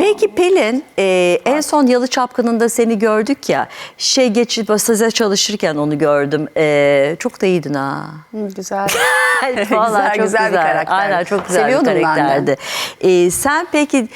Peki Pelin, e, en son Yalı Çapkını'nda seni gördük ya. Şey geçip size çalışırken onu gördüm. E, çok da iyiydin ha. Güzel. Vallahi çok güzel bir karakter. Aynen çok güzel Seviyordum bir karakterdi. E, sen peki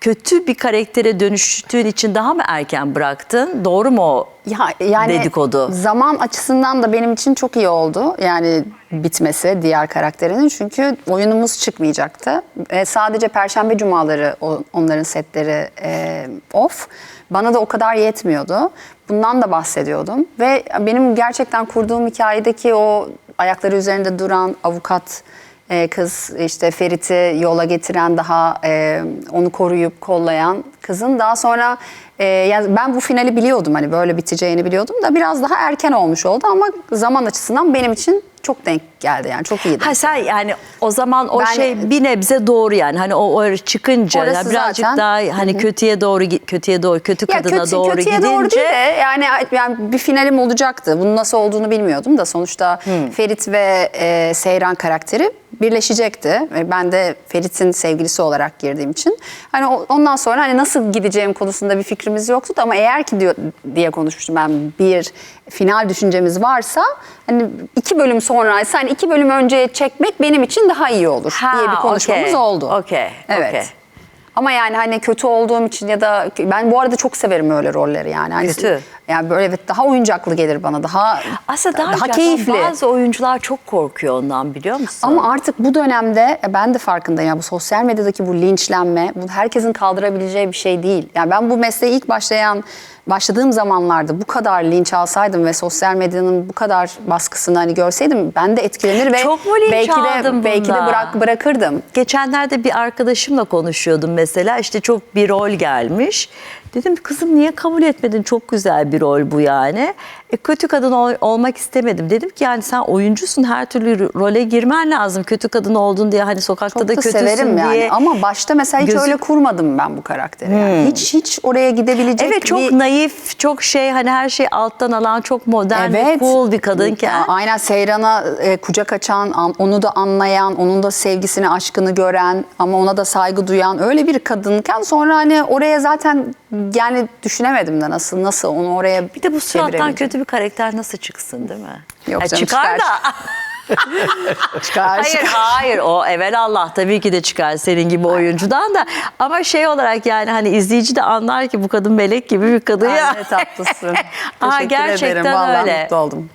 kötü bir karaktere dönüştüğün için daha mı erken bıraktın? Doğru mu o? Ya, yani Dedikodu. zaman açısından da benim için çok iyi oldu. Yani bitmesi diğer karakterinin çünkü oyunumuz çıkmayacaktı. E, sadece Perşembe Cumaları o- onların setleri e, off. Bana da o kadar yetmiyordu. Bundan da bahsediyordum ve benim gerçekten kurduğum hikayedeki o ayakları üzerinde duran avukat e, kız işte Ferit'i yola getiren daha e, onu koruyup kollayan kızın daha sonra e, yani ben bu finali biliyordum hani böyle biteceğini biliyordum da biraz daha erken olmuş oldu ama zaman açısından benim için çok denk geldi yani çok iyiydi. Ha sen yani o zaman o Ben- şey bir nebze doğru yani hani o, o çıkınca Orası yani birazcık zaten- daha hani kötüye doğru gi- kötüye doğru kötü Ya kadına kötü, doğru kötüye gidince doğru değil de yani, yani bir finalim olacaktı. Bunun nasıl olduğunu bilmiyordum da sonuçta Hmm. Ferit ve e, Seyran karakteri birleşecekti. Ben de Ferit'in sevgilisi olarak girdiğim için. Hani ondan sonra hani nasıl gideceğim konusunda bir fikrimiz yoktu da ama eğer ki diyor, diye konuşmuştum ben bir final düşüncemiz varsa hani iki bölüm sonraysa hani iki bölüm önce çekmek benim için daha iyi olur Ha, diye bir konuşmamız okey, oldu. okey, Evet. okey. Ama yani hani kötü olduğum için ya da ben bu arada çok severim öyle rolleri yani. Hani Kötü. Yani böyle evet daha oyuncaklı gelir bana. Daha aslında daha, daha keyifli. bazı oyuncular çok korkuyor ondan biliyor musun? Ama artık bu dönemde e, ben de farkındayım. Yani bu sosyal medyadaki bu linçlenme, bu herkesin kaldırabileceği bir şey değil. Yani ben bu mesleğe ilk başlayan başladığım zamanlarda bu kadar linç alsaydım ve sosyal medyanın bu kadar baskısını hani görseydim ben de etkilenir ve Çok mu linç belki de belki de bunda? bırak bırakırdım. Geçenlerde bir arkadaşımla konuşuyordum mesela işte çok bir rol gelmiş. Dedim kızım niye kabul etmedin çok güzel bir rol bu yani. E, kötü kadın ol- olmak istemedim. Dedim ki yani sen oyuncusun her türlü ro- role girmen lazım. Kötü kadın oldun diye hani sokakta Çok da da kötüsün severim yani. diye. Ama başta mesela hiç Gözü- öyle kurmadım ben bu karakteri. Yani. Hiç hiç oraya gidebilecek Evet çok bir... naif, çok şey hani her şey alttan alan, çok modern ve Evet. cool bir kadınken. Aynen Seyran'a e, kucak açan, an- onu da anlayan, onun da sevgisini, aşkını gören ama ona da saygı duyan öyle bir kadınken sonra hani oraya zaten yani düşünemedim de nasıl nasıl onu oraya Bir de bu surattan kötü bir karakter nasıl çıksın değil mi? Yok Ya canım, çıkar, çıkar. da. çıkar. Hayır hayır o evvel Allah tabii ki de çıkar senin gibi oyuncudan da ama şey olarak yani hani izleyici de anlar ki bu kadın melek gibi bir kadın Ay, ya. ne tatlısın. Aa, Teşekkür gerçekten ederim. Vallahi öyle. mutlu oldum.